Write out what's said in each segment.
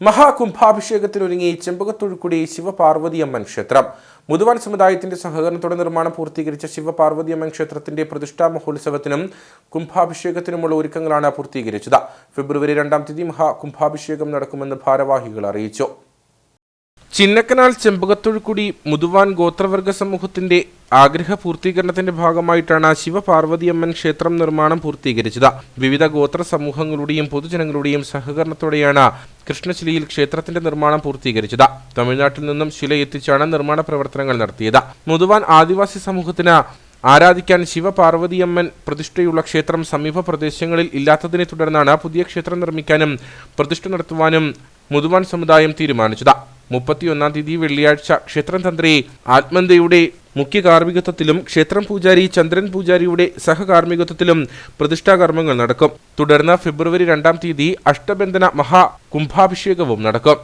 മഹാകുംഭാഭിഷേകത്തിനൊരുങ്ങി ചെമ്പകത്തൊഴുക്കുടി ശിവപാർവതിയമ്മൻ ക്ഷേത്രം. മുതുവാൻ സമുദായത്തിന്റെ സഹകരണത്തോടെ നിർമ്മാണം പൂർത്തീകരിച്ച ശിവപാർവതിയമ്മൻ ക്ഷേത്രത്തിന്റെ പ്രതിഷ്ഠാ മഹോത്സവത്തിനും കുംഭാഭിഷേകത്തിനുമുള്ള ഒരുക്കങ്ങളാണ് പൂർത്തീകരിച്ചത്. ഫെബ്രുവരി രണ്ടാം തീയതി മഹാകുംഭാഭിഷേകം നടക്കുമെന്ന് ഭാരവാഹികൾ അറിയിച്ചു. ചിന്നക്കനാൽ ചെമ്പകത്തൊഴുക്കുടി മുതുവാൻ ഗോത്രവർഗ സമൂഹത്തിന്റെ ആഗ്രഹ പൂർത്തീകരണത്തിന്റെ ഭാഗമായിട്ടാണ് ശിവപാർവതിയമ്മൻ ക്ഷേത്രം നിർമ്മാണം പൂർത്തീകരിച്ചത്. വിവിധ ഗോത്ര സമൂഹങ്ങളുടെയും പൊതുജനങ്ങളുടെയും സഹകരണത്തോടെയാണ് കൃഷ്ണശിലയിൽ ക്ഷേത്രത്തിന്റെ നിർമ്മാണം പൂർത്തീകരിച്ചത്. തമിഴ്നാട്ടിൽ നിന്നും ശില എത്തിച്ചാണ് നിർമ്മാണ പ്രവർത്തനങ്ങൾ നടത്തിയത്. മുതുവാൻ ആദിവാസി സമൂഹത്തിന് ആരാധിക്കാൻ ശിവപാർവതിയമ്മൻ പ്രതിഷ്ഠയുള്ള ക്ഷേത്രം സമീപ പ്രദേശങ്ങളിൽ ഇല്ലാത്തതിനെ തുടർന്നാണ് പുതിയ ക്ഷേത്രം നിർമ്മിക്കാനും പ്രതിഷ്ഠ നടത്തുവാനും മുതുവാൻ സമുദായം തീരുമാനിച്ചത്. മുപ്പത്തിയൊന്നാം തീയതി വെള്ളിയാഴ്ച ക്ഷേത്രം തന്ത്രി ആത്മന്തയുടെ മുഖ്യ കാർമ്മികത്വത്തിലും ക്ഷേത്രം പൂജാരി ചന്ദ്രൻ പൂജാരിയുടെ സഹകാർമ്മികത്വത്തിലും പ്രതിഷ്ഠാകർമ്മങ്ങൾ നടക്കും. തുടർന്ന് ഫെബ്രുവരി രണ്ടാം തീയതി അഷ്ടബന്ധന മഹാ കുംഭാഭിഷേകവും നടക്കും.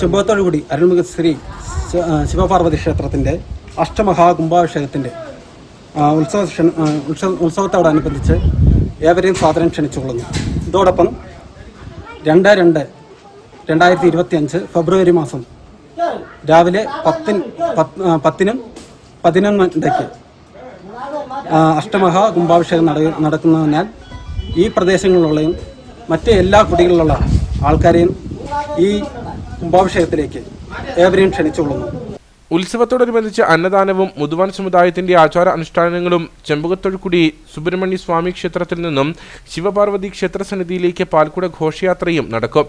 ചെമ്പകത്തോടുകൂടി അരുൺമുഖ ശ്രീ ശിവപാർവതി ക്ഷേത്രത്തിന്റെ അഷ്ടമഹാ കുംഭാഭിഷേകത്തിന്റെ ഉത്സവ ഉത്സവത്തോടനുബന്ധിച്ച് ഏവരെയും സ്വാതന്ത്ര്യം ക്ഷണിച്ചുകൊള്ളുന്നു. ഇതോടൊപ്പം രണ്ട് രണ്ട് രണ്ടായിരത്തി ഇരുപത്തി അഞ്ച് ഫെബ്രുവരി മാസം രാവിലെ പത്തിന് പത്തിനും പതിനൊന്നിടയ്ക്ക് ആ, അഷ്ടമഹാ കുംഭാഭിഷേകം നട നടക്കുന്നതിനാൽ ഈ പ്രദേശങ്ങളിലുള്ളയും മറ്റ് എല്ലാ കുടികളിലുള്ള ആൾക്കാരെയും ഈ കുംഭാഭിഷേകത്തിലേക്ക് ഏവരെയും ക്ഷണിച്ചുകൊള്ളുന്നു. ഉത്സവത്തോടനുബന്ധിച്ച് അന്നദാനവും മുതുവാൻ സമുദായത്തിന്റെ ആചാര അനുഷ്ഠാനങ്ങളും ചെമ്പകത്തൊഴുക്കുടി സുബ്രഹ്മണ്യ സ്വാമി ക്ഷേത്രത്തിൽ നിന്നും ശിവപാർവതി ക്ഷേത്ര സന്നിധിയിലേക്ക് പാൽക്കുട ഘോഷയാത്രയും നടക്കും.